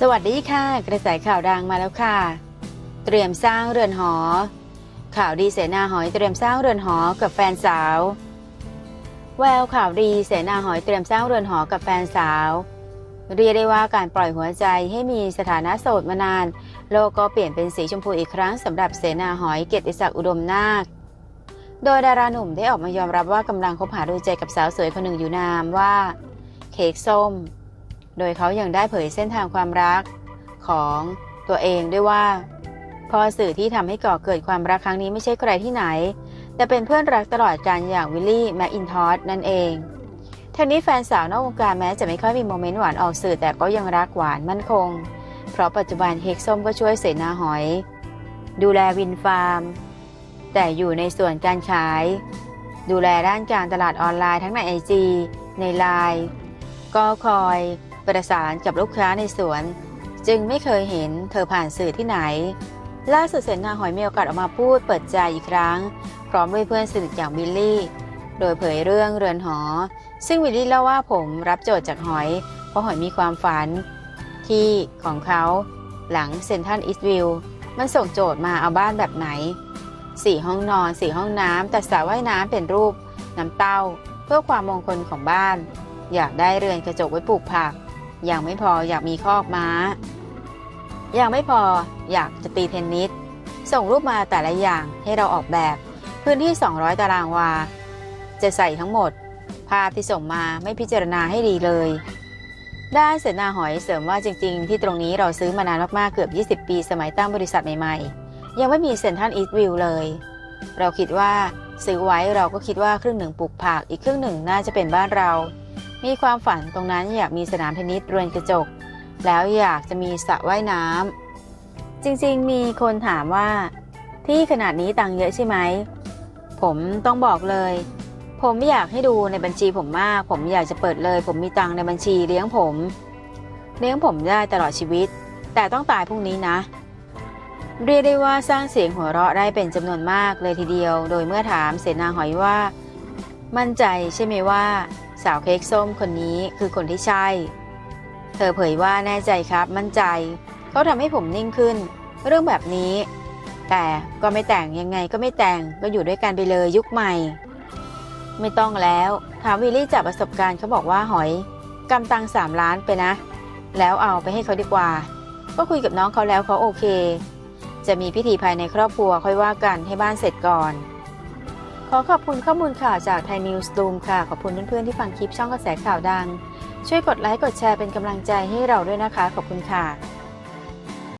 สวัสดีค่ะ กระแสข่าวดังมาแล้วค่ะ เตรียมสร้างเรือนหอ ข่าวดีเสนาหอยเตรียมสร้างเรือนหอกับแฟนสาว แววข่าวดีเสนาหอยเตรียมสร้างเรือนหอกับแฟนสาว เรียกได้ว่าการปล่อยหัวใจให้มีสถานะโสดมานาน โลกก็เปลี่ยนเป็นสีชมพูอีกครั้งสำหรับเสนาหอยเกียรติศักดิ์อุดมนาค โดยดาราหนุ่มได้ออกมายอมรับว่ากำลังคบหาดูใจกับสาวสวยคนหนึ่งอยู่นามว่า เค้กส้ม โดยเขายังได้เผยเส้นทางความรักของตัวเองด้วยว่า พอสื่อที่ทำให้ก่อเกิดความรักครั้งนี้ไม่ใช่ใครที่ไหน แต่เป็นเพื่อนรักตลอดการอย่างวิลลี่แมคอินทอสนั่นเองทั้งนี้แฟนสาวนอกวงการแม้จะไม่ค่อยมีโมเมนต์หวานออกสื่อแต่ก็ยังรักหวานมั่นคง เพราะปัจจุบันเค้กส้มก็ช่วยเสนาหอย ดูแลวินฟาร์ม แต่อยู่ในส่วนการขาย ดูแลด้านการตลาดออนไลน์ทั้งในไอจีในไลน์ก็คอย ประสานกับลูกค้าในสวน จึงไม่เคยเห็นเธอผ่านสื่อที่ไหน ล่าสุดเสนาหอยมีโอกาสออกมาพูดเปิดใจอีกครั้ง พร้อมด้วยเพื่อนสนิทอย่างวิลลี่ โดยเผยเรื่องเรือนหอ ซึ่งวิลลี่เล่าว่าผมรับโจทย์จากหอย เพราะหอยมีความฝัน ที่ของเขาหลังเซนทันอีสต์วิวมันส่งโจทย์มาเอาบ้านแบบไหนสี่ห้องนอนสี่ห้องน้ำแต่สระว่ายน้ำเป็นรูปน้ำเต้า เพื่อความมงคลของบ้าน อยากได้เรือนกระจกไว้ปลูกผัก ยังไม่พออยากมีคอกม้า ยังไม่พออยากจะตีเทนนิส ส่งรูปมาแต่ละอย่างให้เราออกแบบ พื้นที่ 200 ตารางวา จะใส่ทั้งหมด ภาพที่ส่งมาไม่พิจารณาให้ดีเลย ด้านเสนาหอยเสริมว่าจริง ๆ ที่ตรงนี้เราซื้อมานานมากๆเกือบ 20 ปี สมัยตั้งบริษัทใหม่ๆ ยังไม่มีเซ็นทรัลอีสต์วิวเลย เราคิดว่าซื้อไว้เราก็คิดว่าครึ่งหนึ่งปลูกผักอีกครึ่งหนึ่งน่าจะเป็นบ้านเรา มีความฝันตรงนั้นอยากมีสนามเทนนิสเรือนกระจก แล้วอยากจะมีสระว่ายน้ำจริงๆ มีคนถามว่า ที่ขนาดนี้ตังค์เยอะใช่ไหม ผมต้องบอกเลย ผมไม่อยากให้ดูในบัญชีผมมาก ผมอยากจะเปิดเลย ผมมีตังค์ในบัญชีเลี้ยงผม เลี้ยงผมได้ตลอดชีวิต แต่ต้องตายพรุ่งนี้นะ เรียกได้ว่าสร้างเสียงหัวเราะได้เป็นจำนวนมากเลยทีเดียว โดยเมื่อถามเสนาหอยว่า มั่นใจใช่ไหมว่า สาวเค้กส้มคนนี้คือคนที่ใช่ เธอเผยว่าแน่ใจครับมั่นใจ เขาทำให้ผมนิ่งขึ้น เรื่องแบบนี้ แต่ก็ไม่แต่งยังไงก็ไม่แต่งก็อยู่ด้วยกันไปเลยยุคใหม่ ไม่ต้องแล้วถามวิลลี่จากประสบการณ์เขาบอกว่าหอยกำตังสามล้านไปนะ แล้วเอาไปให้เขาดีกว่า ก็คุยกับน้องเขาแล้วเขาโอเค จะมีพิธีภายในครอบครัวค่อยว่ากันให้บ้านเสร็จก่อน ขอขอบคุณข้อมูลข่าวจากไทยนิวส์ดูมค่ะ ขอบคุณเพื่อนๆที่ฟังคลิปช่องกระแสข่าวดัง ช่วยกดไลค์กดแชร์เป็นกำลังใจให้เราด้วยนะคะ ขอบคุณค่ะ